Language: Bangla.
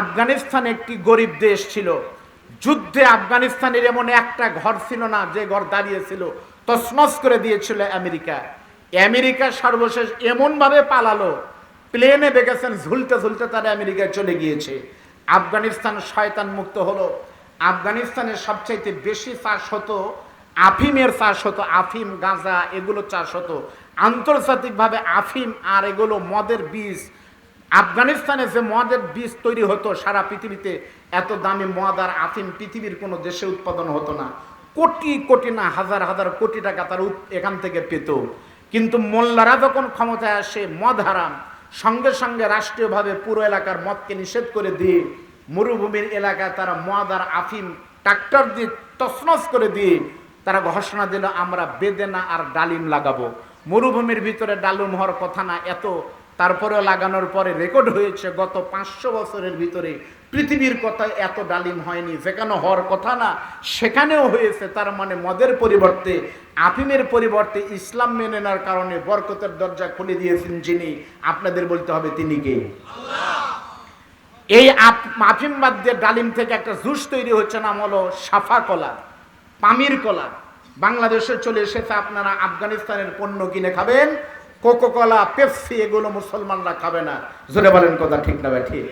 আফগানিস্তান একটি গরিব দেশ ছিল। যুদ্ধে আফগানিস্তানের এমন একটা ঘর ছিল না, যে ঘর দাঁড়িয়েছিল তসমস করে দিয়েছিল আমেরিকা। আমেরিকা সর্বশেষ এমনভাবে পালালো, প্লেনে বেগেছেন, ঝুলতে ঝুলতে তারা আমেরিকায় চলে গিয়েছে। আফগানিস্তান শয়তান মুক্ত হলো। আফগানিস্তানের সবচাইতে বেশি চাষ হতো, আফিমের চাষ হতো, আফিম, গাঁজা, এগুলো চাষ হতো। আন্তর্জাতিকভাবে আফিম আর এগুলো মদের বীজ আফগানিস্তানে যে মদের বীজ তৈরি হতো সারা পৃথিবীতে, এত দামি মদ আর আফিম পৃথিবীর কোনো দেশে উৎপাদন হতো না। কোটি কোটি না হাজার হাজার কোটি টাকা তারা এখান থেকে পেত। কিন্তু মোল্লারা যখন ক্ষমতায় আসে, মদ হারাম। সঙ্গে সঙ্গে রাষ্ট্রীয়ভাবে পুরো এলাকার মদকে নিষেধ করে দিয়ে, মরুভূমির এলাকায় তারা মদ আর আফিম ট্রাক্টর দিয়ে তছনছ করে দিয়ে, তারা ঘোষণা দিল, আমরা বেদেনা আর ডালিম লাগাবো। মরুভূমির ভিতরে ডালুম হওয়ার কথা না, এত তারপরেও লাগানোর পরে রেকর্ড হয়েছে গত পাঁচশো বছরের ভিতরে পৃথিবীর কথায় এত ডালিম হয়নি, যেখানে হওয়ার কথা না, সেখানেও হয়েছে, তার মানে মদের পরিবর্তে, আফিমের পরিবর্তে ইসলাম মেনে নেওয়ার কারণে বরকতের দরজা খুলে দিয়েছেন যিনি, আপনাদের বলতে হবে তিনি কে? এই আফিম বাদ দিয়ে ডালিম থেকে একটা জুস তৈরি হচ্ছে, নাম হলো সাফা কলা, পামির কলা। বাংলাদেশে চলে এসেছে, আপনারা আফগানিস্তানের পণ্য কিনে খাবেন কোকো কলা পেপসি এগুলো মুসলমানরা খাবে না। জোরে বলেন কথা ঠিক না ভাই ঠিক?